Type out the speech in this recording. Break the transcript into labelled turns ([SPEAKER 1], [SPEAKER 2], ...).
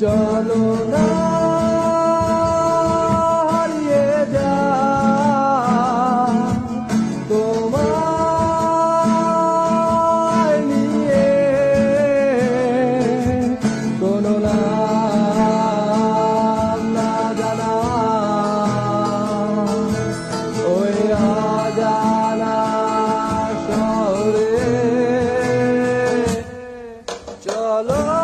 [SPEAKER 1] চলো না হারিয়ে যা। তোমায় নিয়ে কোনো না জানা। ওই অজানা শহরে চলো